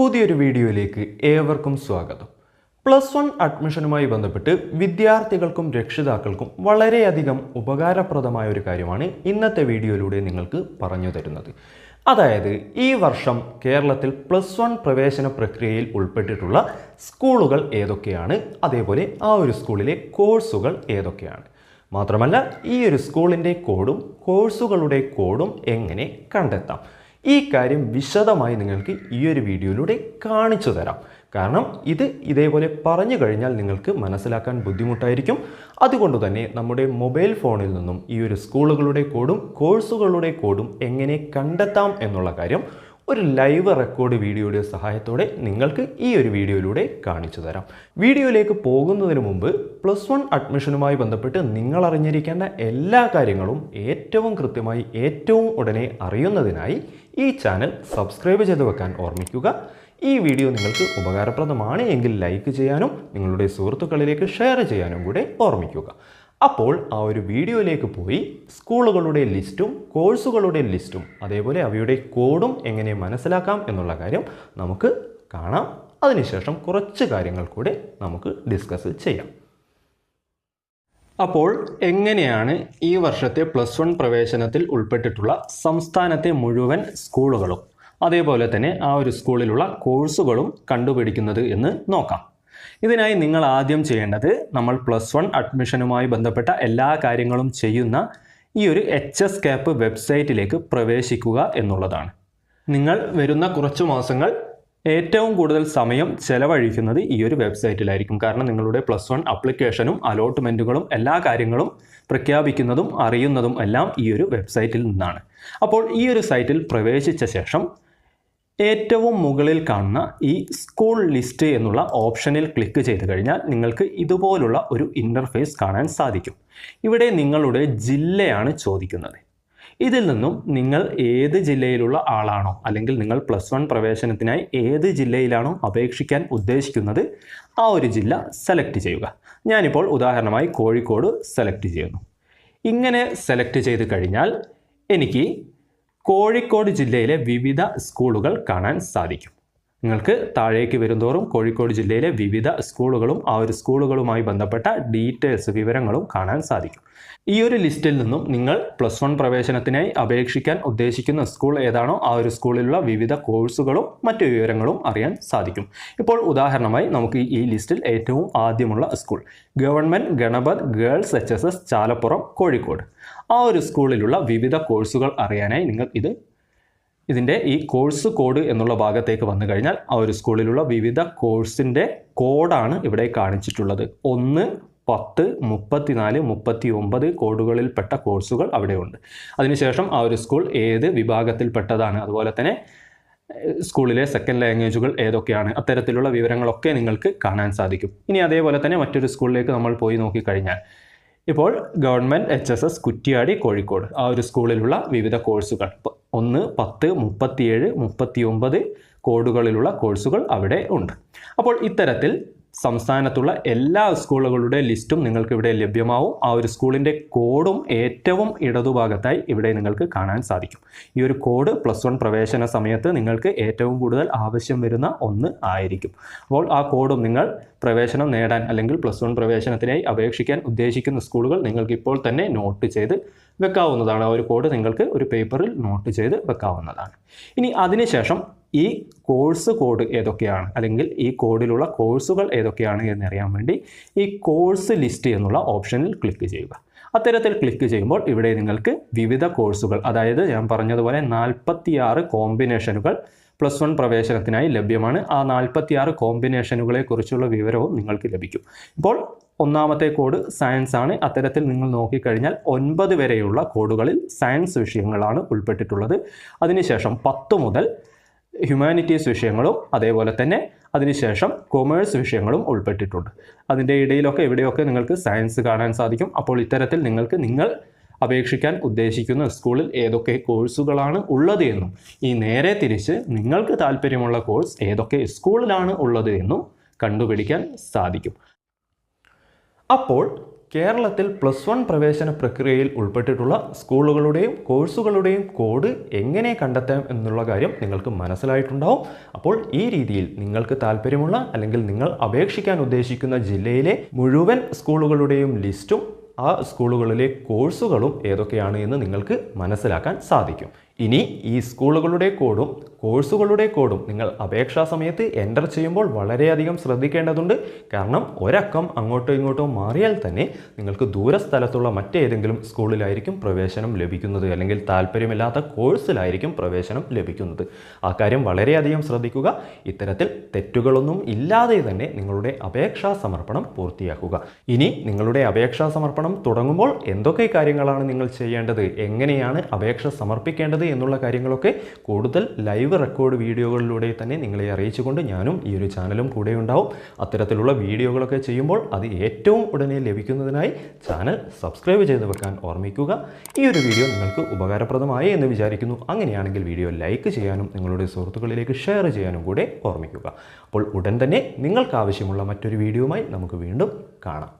പുതിയൊരു വീഡിയോയിലേക്ക് ഏവർക്കും സ്വാഗതം. പ്ലസ് വൺ അഡ്മിഷനുമായി ബന്ധപ്പെട്ട് വിദ്യാർത്ഥികൾക്കും രക്ഷിതാക്കൾക്കും വളരെയധികം ഉപകാരപ്രദമായ ഒരു കാര്യമാണ് ഇന്നത്തെ വീഡിയോയിലൂടെ നിങ്ങൾക്ക് പറഞ്ഞു തരുന്നത്. അതായത് ഈ വർഷം കേരളത്തിൽ പ്ലസ് വൺ പ്രവേശന പ്രക്രിയയിൽ ഉൾപ്പെട്ടിട്ടുള്ള സ്കൂളുകൾ ഏതൊക്കെയാണ്? അതേപോലെ ആ ഒരു സ്കൂളിലെ കോഴ്സുകൾ ഏതൊക്കെയാണ്? മാത്രമല്ല ഈ ഒരു സ്കൂളിന്റെ കോഡും കോഴ്സുകളുടെ കോഡും എങ്ങനെ കണ്ടെത്താം? ഈ കാര്യം വിശദമായി നിങ്ങൾക്ക് ഈ ഒരു വീഡിയോയിലൂടെ കാണിച്ചു തരാം. കാരണം ഇത് ഇതേപോലെ പറഞ്ഞു കഴിഞ്ഞാൽ നിങ്ങൾക്ക് മനസ്സിലാക്കാൻ ബുദ്ധിമുട്ടായിരിക്കും. അതുകൊണ്ട് തന്നെ നമ്മുടെ മൊബൈൽ ഫോണിൽ നിന്നും ഈ ഒരു സ്കൂളുകളുടെ കോഡും കോഴ്സുകളുടെ കോഡും എങ്ങനെ കണ്ടെത്താം എന്നുള്ള കാര്യം ഒരു ലൈവ് റെക്കോർഡ് വീഡിയോയുടെ സഹായത്തോടെ നിങ്ങൾക്ക് ഈ ഒരു വീഡിയോയിലൂടെ കാണിച്ചു തരാം. വീഡിയോയിലേക്ക് പോകുന്നതിന് മുമ്പ് പ്ലസ് വൺ അഡ്മിഷനുമായി ബന്ധപ്പെട്ട് നിങ്ങൾ അറിഞ്ഞിരിക്കേണ്ട എല്ലാ കാര്യങ്ങളും ഏറ്റവും കൃത്യമായി ഏറ്റവും ഉടനെ അറിയുന്നതിനായി ഈ ചാനൽ സബ്സ്ക്രൈബ് ചെയ്ത് വെക്കാൻ ഓർമ്മിക്കുക. ഈ വീഡിയോ നിങ്ങൾക്ക് ഉപകാരപ്രദമാണ് എങ്കിൽ ലൈക്ക് ചെയ്യാനും നിങ്ങളുടെ സുഹൃത്തുക്കളിലേക്ക് ഷെയർ ചെയ്യാനും കൂടെ ഓർമ്മിക്കുക. അപ്പോൾ ആ ഒരു വീഡിയോയിലേക്ക് പോയി സ്കൂളുകളുടെ ലിസ്റ്റും കോഴ്സുകളുടെ ലിസ്റ്റും അതേപോലെ അവയുടെ കോഡും എങ്ങനെ മനസ്സിലാക്കാം എന്നുള്ള കാര്യം നമുക്ക് കാണാം. അതിനുശേഷം കുറച്ച് കാര്യങ്ങൾ കൂടെ നമുക്ക് ഡിസ്കസ് ചെയ്യാം. അപ്പോൾ എങ്ങനെയാണ് ഈ വർഷത്തെ പ്ലസ് വൺ പ്രവേശനത്തിൽ ഉൾപ്പെട്ടിട്ടുള്ള സംസ്ഥാനത്തെ മുഴുവൻ സ്കൂളുകളും അതേപോലെ തന്നെ ആ ഒരു സ്കൂളിലുള്ള കോഴ്സുകളും കണ്ടുപിടിക്കുന്നത് എന്ന് നോക്കാം. ഇതിനായി നിങ്ങൾ ആദ്യം ചെയ്യേണ്ടത് നമ്മൾ പ്ലസ് വൺ അഡ്മിഷനുമായി ബന്ധപ്പെട്ട എല്ലാ കാര്യങ്ങളും ചെയ്യുന്ന ഈ ഒരു എച്ച് എസ് ക്യാപ്പ് വെബ്സൈറ്റിലേക്ക് പ്രവേശിക്കുക എന്നുള്ളതാണ്. നിങ്ങൾ വരുന്ന കുറച്ച് മാസങ്ങൾ ഏറ്റവും കൂടുതൽ സമയം ചെലവഴിക്കുന്നത് ഈ ഒരു വെബ്സൈറ്റിലായിരിക്കും കാരണം നിങ്ങളുടെ പ്ലസ് വൺ അപ്ലിക്കേഷനും അലോട്ട്മെന്റുകളും എല്ലാ കാര്യങ്ങളും പ്രഖ്യാപിക്കുന്നതും അറിയുന്നതും എല്ലാം ഈ ഒരു വെബ്സൈറ്റിൽ നിന്നാണ്. അപ്പോൾ ഈ ഒരു സൈറ്റിൽ പ്രവേശിച്ച ശേഷം ഏറ്റവും മുകളിൽ കാണുന്ന ഈ സ്കൂൾ ലിസ്റ്റ് എന്നുള്ള ഓപ്ഷനിൽ ക്ലിക്ക് ചെയ്ത് കഴിഞ്ഞാൽ നിങ്ങൾക്ക് ഇതുപോലുള്ള ഒരു ഇന്റർഫേസ് കാണാൻ സാധിക്കും. ഇവിടെ നിങ്ങളുടെ ജില്ലയാണ് ചോദിക്കുന്നത്. ഇതിൽ നിന്നും നിങ്ങൾ ഏത് ജില്ലയിലുള്ള ആളാണോ അല്ലെങ്കിൽ നിങ്ങൾ പ്ലസ് വൺ പ്രവേശനത്തിനായി ഏത് ജില്ലയിലാണോ അപേക്ഷിക്കാൻ ഉദ്ദേശിക്കുന്നത് ആ ഒരു ജില്ല സെലക്ട് ചെയ്യുക. ഞാനിപ്പോൾ ഉദാഹരണമായി കോഴിക്കോട് സെലക്ട് ചെയ്യുന്നു. ഇങ്ങനെ സെലക്ട് ചെയ്ത് കഴിഞ്ഞാൽ എനിക്ക് കോഴിക്കോട് ജില്ലയിലെ വിവിധ സ്കൂളുകൾ കാണാൻ സാധിക്കും. നിങ്ങൾക്ക് താഴേക്ക് വരുന്തോറും കോഴിക്കോട് ജില്ലയിലെ വിവിധ സ്കൂളുകളും ആ ഒരു സ്കൂളുകളുമായി ബന്ധപ്പെട്ട ഡീറ്റെയിൽസ് വിവരങ്ങളും കാണാൻ സാധിക്കും. ഈ ഒരു ലിസ്റ്റിൽ നിന്നും നിങ്ങൾ പ്ലസ് വൺ പ്രവേശനത്തിനായി അപേക്ഷിക്കാൻ ഉദ്ദേശിക്കുന്ന സ്കൂൾ ഏതാണോ ആ ഒരു സ്കൂളിലുള്ള വിവിധ കോഴ്സുകളും മറ്റു വിവരങ്ങളും അറിയാൻ സാധിക്കും. ഇപ്പോൾ ഉദാഹരണമായി നമുക്ക് ഈ ലിസ്റ്റിൽ ഏറ്റവും ആദ്യമുള്ള school government Ganapat girls H S S Chalappuram Kozhikode. ആ ഒരു സ്കൂളിലുള്ള വിവിധ കോഴ്സുകൾ അറിയാനായി നിങ്ങൾ ഇത് ഇതിന്റെ ഈ കോഴ്സ് കോഡ് എന്നുള്ള ഭാഗത്തേക്ക് വന്നു കഴിഞ്ഞാൽ ആ ഒരു സ്കൂളിലുള്ള വിവിധ കോഴ്സിന്റെ കോഡാണ് ഇവിടെ കാണിച്ചിട്ടുള്ളത്. ഒന്ന് പത്ത് മുപ്പത്തിനാല് മുപ്പത്തി ഒമ്പത് കോഡുകളിൽപ്പെട്ട കോഴ്സുകൾ അവിടെയുണ്ട്. അതിനുശേഷം ആ ഒരു സ്കൂൾ ഏത് വിഭാഗത്തിൽപ്പെട്ടതാണ്? അതുപോലെ തന്നെ സ്കൂളിലെ സെക്കൻഡ് ലാംഗ്വേജുകൾ ഏതൊക്കെയാണ്? അത്തരത്തിലുള്ള വിവരങ്ങളൊക്കെ നിങ്ങൾക്ക് കാണാൻ സാധിക്കും. ഇനി അതേപോലെ തന്നെ മറ്റൊരു സ്കൂളിലേക്ക് നമ്മൾ പോയി നോക്കിക്കഴിഞ്ഞാൽ ഇപ്പോൾ government H S S Kuttiady Kozhikode ആ ഒരു സ്കൂളിലുള്ള വിവിധ കോഴ്സുകൾ. ഒന്ന് പത്ത് മുപ്പത്തിയേഴ് മുപ്പത്തിയൊമ്പത് കോഡുകളിലുള്ള കോഴ്സുകൾ അവിടെ ഉണ്ട്. അപ്പോൾ ഇത്തരത്തിൽ സംസ്ഥാനത്തുള്ള എല്ലാ സ്കൂളുകളുടെ ലിസ്റ്റും നിങ്ങൾക്ക് ഇവിടെ ലഭ്യമാവും. ആ ഒരു സ്കൂളിന്റെ കോഡും ഏറ്റവും ഇടതുഭാഗത്തായി ഇവിടെ നിങ്ങൾക്ക് കാണാൻ സാധിക്കും. ഈ ഒരു കോഡ് പ്ലസ് വൺ പ്രവേശന സമയത്ത് നിങ്ങൾക്ക് ഏറ്റവും കൂടുതൽ ആവശ്യം വരുന്ന ഒന്ന് ആയിരിക്കും. അപ്പോൾ ആ കോഡും നിങ്ങൾ പ്രവേശനം നേടാൻ അല്ലെങ്കിൽ പ്ലസ് വൺ പ്രവേശനത്തിനായി അപേക്ഷിക്കാൻ ഉദ്ദേശിക്കുന്ന സ്കൂളുകൾ നിങ്ങൾക്ക് ഇപ്പോൾ തന്നെ നോട്ട് ചെയ്ത് വെക്കാവുന്നതാണ്. ആ ഒരു കോഡ് നിങ്ങൾക്ക് ഒരു പേപ്പറിൽ നോട്ട് ചെയ്ത് വെക്കാവുന്നതാണ്. ഇനി അതിനുശേഷം ഈ കോഴ്സ് കോഡ് ഏതൊക്കെയാണ്? അല്ലെങ്കിൽ ഈ കോഡിലുള്ള കോഴ്സുകൾ ഏതൊക്കെയാണ് എന്നറിയാൻ വേണ്ടി ഈ കോഴ്സ് ലിസ്റ്റ് എന്നുള്ള ഓപ്ഷനിൽ ക്ലിക്ക് ചെയ്യുക. അത്തരത്തിൽ ക്ലിക്ക് ചെയ്യുമ്പോൾ ഇവിടെ നിങ്ങൾക്ക് വിവിധ കോഴ്സുകൾ അതായത് ഞാൻ പറഞ്ഞതുപോലെ നാൽപ്പത്തിയാറ് കോമ്പിനേഷനുകൾ പ്ലസ് വൺ പ്രവേശനത്തിനായി ലഭ്യമാണ്. ആ നാൽപ്പത്തിയാറ് കോമ്പിനേഷനുകളെ കുറിച്ചുള്ള വിവരവും നിങ്ങൾക്ക് ലഭിക്കും. ഇപ്പോൾ ഒന്നാമത്തെ കോഡ് സയൻസ് ആണ്. അത്തരത്തിൽ നിങ്ങൾ നോക്കിക്കഴിഞ്ഞാൽ ഒൻപത് വരെയുള്ള കോഡുകളിൽ സയൻസ് വിഷയങ്ങളാണ് ഉൾപ്പെട്ടിട്ടുള്ളത്. അതിനുശേഷം പത്ത് മുതൽ ഹ്യൂമാനിറ്റീസ് വിഷയങ്ങളും അതേപോലെ തന്നെ അതിനുശേഷം കൊമേഴ്സ് വിഷയങ്ങളും ഉൾപ്പെട്ടിട്ടുണ്ട്. അതിന്റെ ഇടയിലൊക്കെ എവിടെയൊക്കെ നിങ്ങൾക്ക് സയൻസ് കാണാൻ സാധിക്കും. അപ്പോൾ ഇത്തരത്തിൽ നിങ്ങൾക്ക് നിങ്ങൾ അപേക്ഷിക്കാൻ ഉദ്ദേശിക്കുന്ന സ്കൂളിൽ ഏതൊക്കെ കോഴ്സുകളാണ് ഉള്ളത് എന്നും ഈ നേരെ തിരിച്ച് നിങ്ങൾക്ക് താല്പര്യമുള്ള കോഴ്സ് ഏതൊക്കെ സ്കൂളിലാണ് ഉള്ളത് എന്നും കണ്ടുപിടിക്കാൻ സാധിക്കും. അപ്പോൾ കേരളത്തിൽ പ്ലസ് വൺ പ്രവേശന പ്രക്രിയയിൽ ഉൾപ്പെട്ടിട്ടുള്ള സ്കൂളുകളുടെയും കോഴ്സുകളുടെയും കോഡ് എങ്ങനെ കണ്ടെത്താം എന്നുള്ള കാര്യം നിങ്ങൾക്ക് മനസ്സിലായിട്ടുണ്ടാവും. അപ്പോൾ ഈ രീതിയിൽ നിങ്ങൾക്ക് താല്പര്യമുള്ള അല്ലെങ്കിൽ നിങ്ങൾ അപേക്ഷിക്കാൻ ഉദ്ദേശിക്കുന്ന ജില്ലയിലെ മുഴുവൻ സ്കൂളുകളുടെയും ലിസ്റ്റും ആ സ്കൂളുകളിലെ കോഴ്സുകളും ഏതൊക്കെയാണ് എന്ന് നിങ്ങൾക്ക് മനസ്സിലാക്കാൻ സാധിക്കും. ഇനി ഈ സ്കൂളുകളുടെ കോഡും കോഴ്സുകളുടെ കോഡും നിങ്ങൾ അപേക്ഷാ സമയത്ത് എന്റർ ചെയ്യുമ്പോൾ വളരെയധികം ശ്രദ്ധിക്കേണ്ടതുണ്ട്. കാരണം ഒരക്കം അങ്ങോട്ടോ ഇങ്ങോട്ടോ മാറിയാൽ തന്നെ നിങ്ങൾക്ക് ദൂരസ്ഥലത്തുള്ള മറ്റേതെങ്കിലും സ്കൂളിലായിരിക്കും പ്രവേശനം ലഭിക്കുന്നത്. അല്ലെങ്കിൽ താല്പര്യമില്ലാത്ത കോഴ്സിലായിരിക്കും പ്രവേശനം ലഭിക്കുന്നത്. ആ കാര്യം വളരെയധികം ശ്രദ്ധിക്കുക. ഇത്തരത്തിൽ തെറ്റുകളൊന്നും ഇല്ലാതെ തന്നെ നിങ്ങളുടെ അപേക്ഷാ സമർപ്പണം പൂർത്തിയാക്കുക. ഇനി നിങ്ങളുടെ അപേക്ഷാ സമർപ്പണം തുടങ്ങുമ്പോൾ എന്തൊക്കെ കാര്യങ്ങളാണ് നിങ്ങൾ ചെയ്യേണ്ടത്? എങ്ങനെയാണ് അപേക്ഷ സമർപ്പിക്കേണ്ടത് എന്നുള്ള കാര്യങ്ങളൊക്കെ കൂടുതൽ ലൈവ് റെക്കോർഡ് വീഡിയോകളിലൂടെ തന്നെ നിങ്ങളെ അറിയിച്ചുകൊണ്ട് ഞാനും ഈ ഒരു ചാനലും കൂടെ ഉണ്ടാവും. അത്തരത്തിലുള്ള വീഡിയോകളൊക്കെ ചെയ്യുമ്പോൾ അത് ഏറ്റവും ഉടനെ ലഭിക്കുന്നതിനായി ചാനൽ സബ്സ്ക്രൈബ് ചെയ്ത് വെക്കാൻ ഓർമ്മിക്കുക. ഈ ഒരു വീഡിയോ നിങ്ങൾക്ക് ഉപകാരപ്രദമായി എന്ന് വിചാരിക്കുന്നു. അങ്ങനെയാണെങ്കിൽ വീഡിയോ ലൈക്ക് ചെയ്യാനും നിങ്ങളുടെ സുഹൃത്തുക്കളിലേക്ക് ഷെയർ ചെയ്യാനും കൂടെ ഓർമ്മിക്കുക. അപ്പോൾ ഉടൻ തന്നെ നിങ്ങൾക്ക് ആവശ്യമുള്ള മറ്റൊരു വീഡിയോയുമായി നമുക്ക് വീണ്ടും കാണാം.